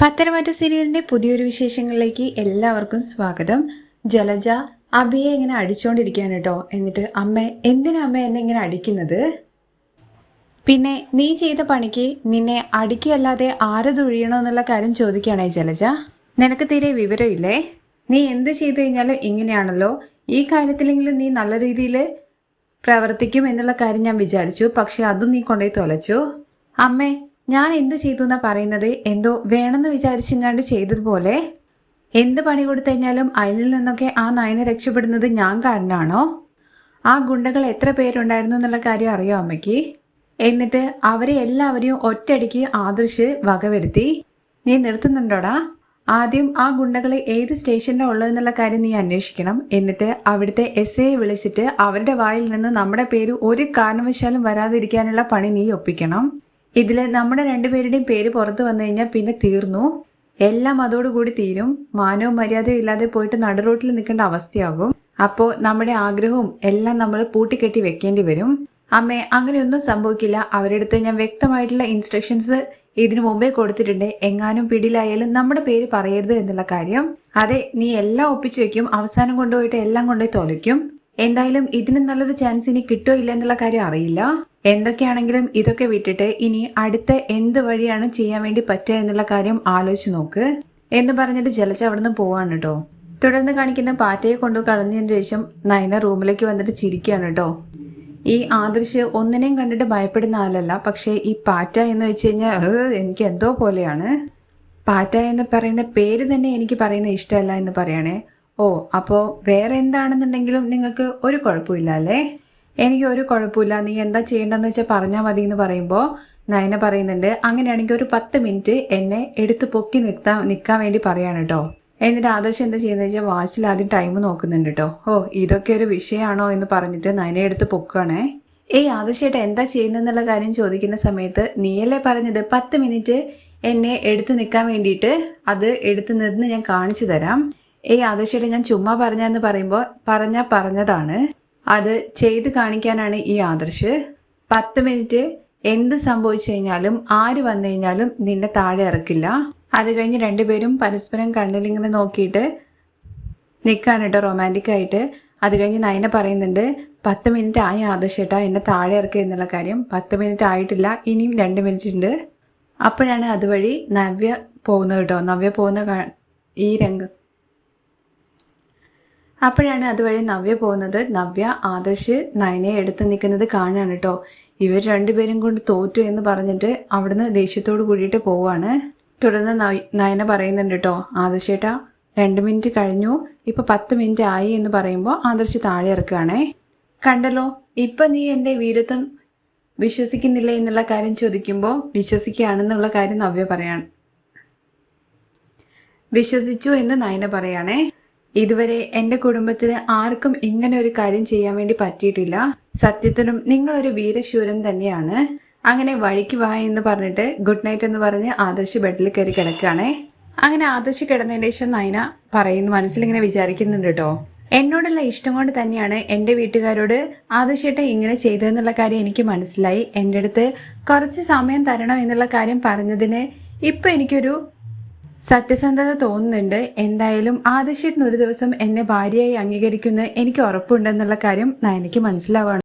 പത്തരമാറ്റ സീരിയലിന്റെ പുതിയൊരു വിശേഷങ്ങളിലേക്ക് എല്ലാവർക്കും സ്വാഗതം. ജലജ അബിയെ ഇങ്ങനെ അടിച്ചോണ്ടിരിക്കുകയാണ് കേട്ടോ. എന്നിട്ട് അമ്മ എന്തിനാ അമ്മ എന്നെ ഇങ്ങനെ അടിക്കുന്നത്? പിന്നെ നീ ചെയ്ത പണിക്ക് നിന്നെ അടിക്കുകയല്ലാതെ ആര് തൊഴിയണോ എന്നുള്ള കാര്യം ചോദിക്കുകയാണേ ജലജ. നിനക്ക് തീരെ വിവരമില്ലേ? നീ എന്ത് ചെയ്തു കഴിഞ്ഞാലും ഇങ്ങനെയാണല്ലോ. ഈ കാര്യത്തിലെങ്കിലും നീ നല്ല രീതിയിൽ പ്രവർത്തിക്കും എന്നുള്ള കാര്യം ഞാൻ വിചാരിച്ചു. പക്ഷെ അതും നീ കൊണ്ടുപോയി തൊലച്ചു. അമ്മേ ഞാൻ എന്ത് ചെയ്തു എന്നാ പറയുന്നത്? എന്തോ വേണമെന്ന് വിചാരിച്ചിങ്ങാണ്ട് ചെയ്തതുപോലെ. എന്ത് പണി കൊടുത്തു കഴിഞ്ഞാലും അതിൽ നിന്നൊക്കെ ആ നയനെ രക്ഷപ്പെടുന്നത് ഞാൻ കാരണമാണോ ആ ഗുണ്ടകൾ എത്ര പേരുണ്ടായിരുന്നു എന്നുള്ള കാര്യം അറിയോ അമ്മയ്ക്ക്? എന്നിട്ട് അവരെ എല്ലാവരെയും ഒറ്റയടിക്ക് ആദർശ് വകവരുത്തി നീ നിർത്തുന്നുണ്ടോടാ? ആദ്യം ആ ഗുണ്ടകളെ ഏത് സ്റ്റേഷനിലാണ് ഉള്ളതെന്നുള്ള കാര്യം നീ അന്വേഷിക്കണം. എന്നിട്ട് അവിടുത്തെ എസ് ഐയെ വിളിച്ചിട്ട് അവരുടെ വായിൽ നിന്ന് നമ്മുടെ പേര് ഒരു കാരണവശാലും വരാതിരിക്കാനുള്ള പണി നീ ഒപ്പിക്കണം. ഇതിൽ നമ്മുടെ രണ്ടുപേരുടെയും പേര് പുറത്തു വന്നു കഴിഞ്ഞാൽ പിന്നെ തീർന്നു. എല്ലാം അതോടുകൂടി തീരും. മാനവും മര്യാദയും ഇല്ലാതെ പോയിട്ട് നടുറോട്ടിൽ നിൽക്കേണ്ട അവസ്ഥയാകും. അപ്പോ നമ്മുടെ ആഗ്രഹവും എല്ലാം നമ്മൾ പൂട്ടിക്കെട്ടി വെക്കേണ്ടി വരും. അമ്മേ അങ്ങനെയൊന്നും സംഭവിക്കില്ല. അവരുടെ അടുത്ത് ഞാൻ വ്യക്തമായിട്ടുള്ള ഇൻസ്ട്രക്ഷൻസ് ഇതിനു മുമ്പേ കൊടുത്തിട്ടുണ്ട്. എങ്ങാനും പിടിയിലായാലും നമ്മുടെ പേര് പറയരുത് എന്നുള്ള കാര്യം. അതെ നീ എല്ലാം ഒപ്പിച്ചു വെക്കും. അവസാനം കൊണ്ടുപോയിട്ട് എല്ലാം കൊണ്ടുപോയി തൊലയ്ക്കും. എന്തായാലും ഇതിന് നല്ലൊരു ചാൻസ് ഇനി കിട്ടോ ഇല്ല എന്നുള്ള കാര്യം അറിയില്ല. എന്തൊക്കെയാണെങ്കിലും ഇതൊക്കെ വിട്ടിട്ട് ഇനി അടുത്ത എന്ത് വഴിയാണ് ചെയ്യാൻ വേണ്ടി പറ്റുക എന്നുള്ള കാര്യം ആലോചിച്ച് നോക്ക്. എന്ന് പറഞ്ഞിട്ട് ജലജ അവിടുന്ന് പോവാണ് കേട്ടോ തുടർന്ന് കാണിക്കുന്ന പാറ്റയെ കൊണ്ടു കളഞ്ഞതിന് ശേഷം നയന റൂമിലേക്ക് വന്നിട്ട് ചിരിക്കുകയാണ് കേട്ടോ ഈ ആദർശ് ഒന്നിനെയും കണ്ടിട്ട് ഭയപ്പെടുന്ന ആളല്ല പക്ഷേ ഈ പാറ്റ എന്ന് വെച്ച് കഴിഞ്ഞാൽ എനിക്ക് എന്തോ പോലെയാണ്. പാറ്റ എന്ന് പറയുന്ന പേര് തന്നെ എനിക്ക് പറയുന്ന ഇഷ്ടമല്ല എന്ന് പറയണേ. ഓ അപ്പോ വേറെ എന്താണെന്നുണ്ടെങ്കിലും നിങ്ങൾക്ക് ഒരു കുഴപ്പമില്ല അല്ലേ? എനിക്ക് ഒരു കുഴപ്പമില്ല. നീ എന്താ ചെയ്യേണ്ടതെന്ന് വെച്ചാൽ പറഞ്ഞാൽ മതി എന്ന് പറയുമ്പോൾ നയന പറയുന്നുണ്ട് അങ്ങനെയാണെങ്കിൽ ഒരു പത്ത് മിനിറ്റ് എന്നെ എടുത്ത് പൊക്കി നിർത്താൻ നിൽക്കാൻ വേണ്ടി പറയാണ് കേട്ടോ എന്നിട്ട് ആദർശം എന്താ ചെയ്യുന്നത് വെച്ചാൽ വാച്ചിൽ ആദ്യം ടൈം നോക്കുന്നുണ്ട് കേട്ടോ ഓ ഇതൊക്കെ ഒരു വിഷയമാണോ എന്ന് പറഞ്ഞിട്ട് നയനെ എടുത്ത് പൊക്കുകയാണേ ഏയ് ആദർശേട്ടാ എന്താ ചെയ്യുന്നെന്നുള്ള കാര്യം ചോദിക്കുന്ന സമയത്ത് നീയല്ലേ പറഞ്ഞത് പത്ത് മിനിറ്റ് എന്നെ എടുത്തു നിൽക്കാൻ വേണ്ടിയിട്ട്? അത് എടുത്ത് നിന്ന് ഞാൻ കാണിച്ചു തരാം. ഏയ് അത് ശരി ഞാൻ ചുമ്മാ പറഞ്ഞെന്ന് പറയുമ്പോൾ പറഞ്ഞ പറഞ്ഞതാണ്. അത് ചെയ്ത് കാണിക്കാനാണ് ഈ ആദർശ്. പത്ത് മിനിറ്റ് എന്ത് സംഭവിച്ചു കഴിഞ്ഞാലും ആര് വന്നു കഴിഞ്ഞാലും നിന്നെ താഴെ ഇറക്കില്ല. അത് കഴിഞ്ഞ് രണ്ടുപേരും പരസ്പരം കണ്ണിലിങ്ങനെ നോക്കിയിട്ട് നിൽക്കാണ് കേട്ടോ റൊമാന്റിക് ആയിട്ട്. അത് കഴിഞ്ഞ് നയന പറയുന്നുണ്ട് പത്ത് മിനിറ്റ് ആയി ആദർശേട്ടാ എന്നെ താഴെ ഇറക്കുക എന്നുള്ള കാര്യം. പത്ത് മിനിറ്റ് ആയിട്ടില്ല ഇനിയും രണ്ട് മിനിറ്റ് ഉണ്ട്. അപ്പോഴാണ് അതുവഴി നവ്യ പോകുന്നത് കേട്ടോ. നവ്യ പോകുന്ന ഈ രംഗം അപ്പോഴാണ് അതുവഴി നവ്യ പോകുന്നത്. നവ്യ ആദർശ് നയനയെ എടുത്ത് നിൽക്കുന്നത് കാണുകയാണ് കേട്ടോ. ഇവർ രണ്ടുപേരും കൊണ്ട് തോറ്റു എന്ന് പറഞ്ഞിട്ട് അവിടുന്ന് ദേഷ്യത്തോട് കൂടിയിട്ട് പോവാണ്. തുടർന്ന് നയന പറയുന്നുണ്ട് കേട്ടോ ആദർശേട്ടാ രണ്ട് മിനിറ്റ് കഴിഞ്ഞു. ഇപ്പൊ പത്ത് മിനിറ്റ് ആയി എന്ന് പറയുമ്പോൾ ആദർശ് താഴെ ഇറക്കുകയാണേ. കണ്ടല്ലോ ഇപ്പൊ നീ എന്റെ വീരത്വം വിശ്വസിക്കുന്നില്ല എന്നുള്ള കാര്യം ചോദിക്കുമ്പോൾ വിശ്വസിക്കുകയാണെന്നുള്ള കാര്യം നവ്യ പറയാണ്. വിശ്വസിച്ചു എന്ന് നയന പറയാണേ. ഇതുവരെ എന്റെ കുടുംബത്തിന് ആർക്കും ഇങ്ങനെ ഒരു കാര്യം ചെയ്യാൻ വേണ്ടി പറ്റിയിട്ടില്ല. സത്യത്തിലും നിങ്ങളൊരു വീരശൂരൻ തന്നെയാണ്. അങ്ങനെ വഴിക്ക് വാ എന്ന് പറഞ്ഞിട്ട് ഗുഡ് നൈറ്റ് എന്ന് പറഞ്ഞ് ആദർശ് ബെഡിൽ കയറി കിടക്കുകയാണേ. അങ്ങനെ ആദർശ് കിടന്നതിന് ശേഷം നയന പറയുന്നു മനസ്സിലിങ്ങനെ വിചാരിക്കുന്നുണ്ട് കേട്ടോ. എന്നോടുള്ള ഇഷ്ടം കൊണ്ട് തന്നെയാണ് എന്റെ വീട്ടുകാരോട് ആദർശേട്ട ഇങ്ങനെ ചെയ്തതെന്നുള്ള കാര്യം എനിക്ക് മനസ്സിലായി. എന്റെ അടുത്ത് കുറച്ച് സമയം തരണം എന്നുള്ള കാര്യം പറഞ്ഞതിന് ഇപ്പൊ എനിക്കൊരു സത്യസന്ധത തോന്നുന്നുണ്ട്. എന്തായാലും ആദർശേട്ടൻ ഒരു ദിവസം എന്നെ ഭാര്യയായി അംഗീകരിക്കുന്ന എനിക്ക് ഉറപ്പുണ്ടെന്നുള്ള കാര്യം നയനയ്ക്ക് മനസ്സിലാവാണ്.